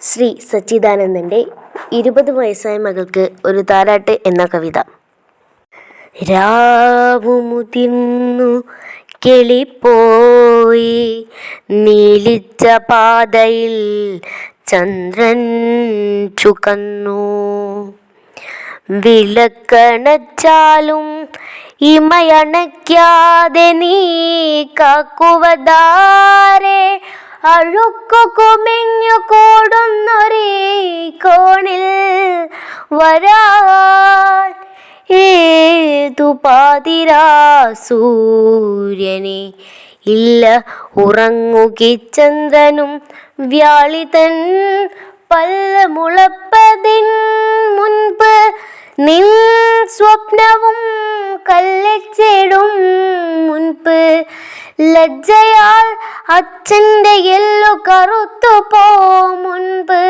ശ്രീ സച്ചിദാനന്ദന്റെ ഇരുപത് വയസ്സായ മകൾക്ക് ഒരു താരാട്ട് എന്ന കവിത. രാവുമുതിർന്നു കിളിപ്പോയി നീലിച്ച പാതയിൽ ചന്ദ്രൻ ചുകന്നു. വിളക്കണച്ചാലും ഇമയണയ്ക്കാതെ നീ കാക്കുവതാരെ അഴുക്കു കുമിഞ്ഞു കൂടുന്നൊരേ കോണിൽ വരാൻ ഏതു പാതിരാ സൂര്യനെ? ഇല്ല ഉറങ്ങുകി ചന്ദ്രനും വ്യാളിതൻ പല്ല മുളപ്പതിൻ മുൻപ് നിൻ സ്വപ്നവും കല്ലച്ചേടും മുൻപ് ലജ്ജയാൽ അച്ഛന്റെ എല്ലു കറുത്തു പോ മുൻപ്.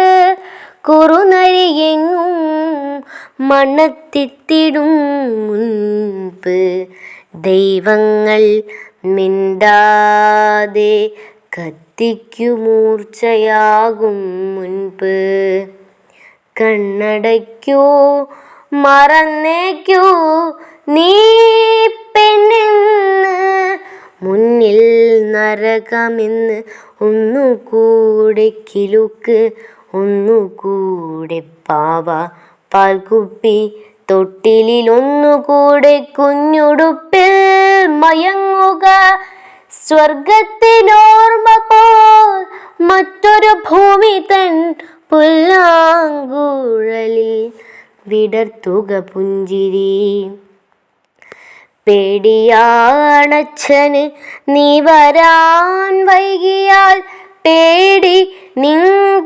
കുറുനരിയെങ്ങും മണത്തിത്തിടും മുൻപ്. ദൈവങ്ങൾ മിണ്ടാതെ കത്തിക്കു മൂർച്ചയാകും മുൻപ്. കണ്ണടയ്ക്കൂ മറന്നേക്കൂ നീ മുന്നിൽ നരകമെന്ന് ഒന്നുകൂടെ കിലുക്ക് ഒന്നുകൂടെ പാവ പാൽക്കുപ്പി തൊട്ടിലിൽ ഒന്നുകൂടെ കുഞ്ഞുടുപ്പിൽ മയങ്ങുക. സ്വർഗത്തിനോർമ്മ പോൽ മറ്റൊരു ഭൂമി തൻ പുല്ലാങ്കുഴലിൽ വിടർത്തുക പുഞ്ചിരി. പേടിയാണച്ഛന്. നീ വരാൻ വൈകിയാൽ പേടി. നിൻ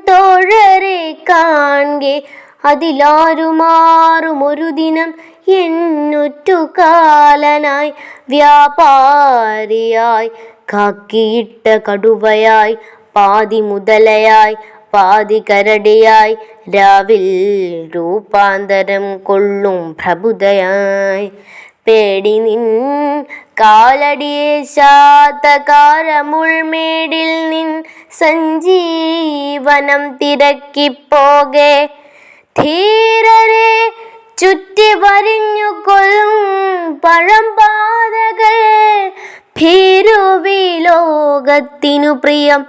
തോഴരെ കാൺകെ അതിലാരുമാറും ഒരു ദിനം എന്നുറ്റുകാലനായി വ്യാപാരിയായി കാക്കിയിട്ട കടുവയായി പാതി മുതലയായി പാതി കരടിയായി രാവിൽ രൂപാന്തരം കൊള്ളും പ്രബുധയായി പേടി നിൻ കാലടിയേശാത്ത കാരമുൾമേടിൽ നിൻ സഞ്ജീവനം തിരക്കിപ്പോകെ. ധീരരെ ചുറ്റി വരിഞ്ഞു കൊല്ലും പഴംപാതകൾ. ഭീരുവിലോകത്തിനു പ്രിയം.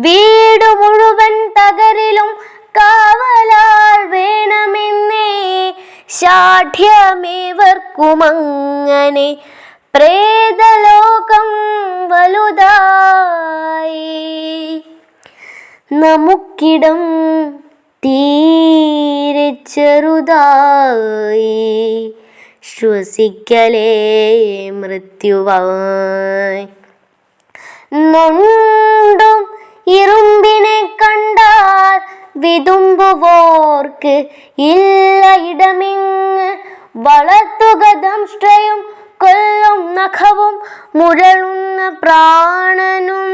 വീടു മുഴുവൻ തകരിലും കാവലാൾ വേണമെന്നേ ശാഠ്യമേവർക്കുമങ്ങനെ പ്രേതലോകം വലുതായി. നമുക്കിടം തീരെ ചെറുതായി. ശ്വസിക്കലേ മൃത്യുവായി. നൊണ്ടും വിതുമ്പുവോർക്ക് ഇല്ല ഇടമിങ് വളർത്തുക ദംഷ്ടയും കൊല്ലും നഖവും മുഴളുന്ന പ്രാണനും.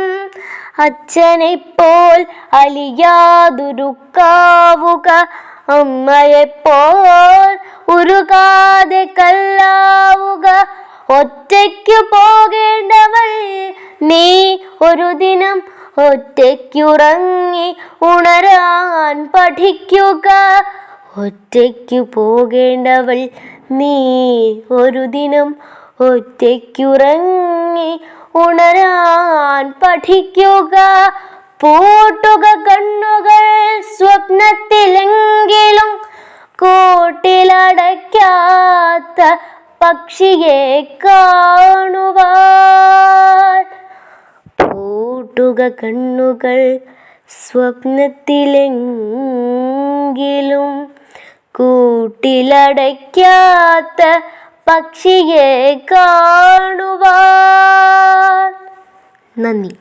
അച്ഛനെപ്പോൾ അലിയാതുരുക്കാവുക അമ്മയെപ്പോൾ ഉരുകാതെ കല്ലാവുക. ഒറ്റയ്ക്കു പോകേണ്ടവൾ നീ ഒരു ദിനം ഒറ്റയ്ക്കുറങ്ങി ഉണരാൻ പഠിക്കുക. ഒറ്റയ്ക്കു പോകേണ്ടവൾ നീ ഒരു ദിനം ഒറ്റയ്ക്കുറങ്ങി ഉണരാൻ പഠിക്കുക. പൂട്ടുക കണ്ണുകൾ സ്വപ്നത്തിലെങ്കിലും കൂട്ടിലടയ്ക്കാത്ത പക്ഷിയെ കാണുവാൻ പൂട്ടുക കണ്ണുകൾ സ്വപ്നത്തിലെങ്കിലും കൂട്ടിലടയ്ക്കാത്ത പക്ഷിയെ കാണുവാൻ. നന്ദി.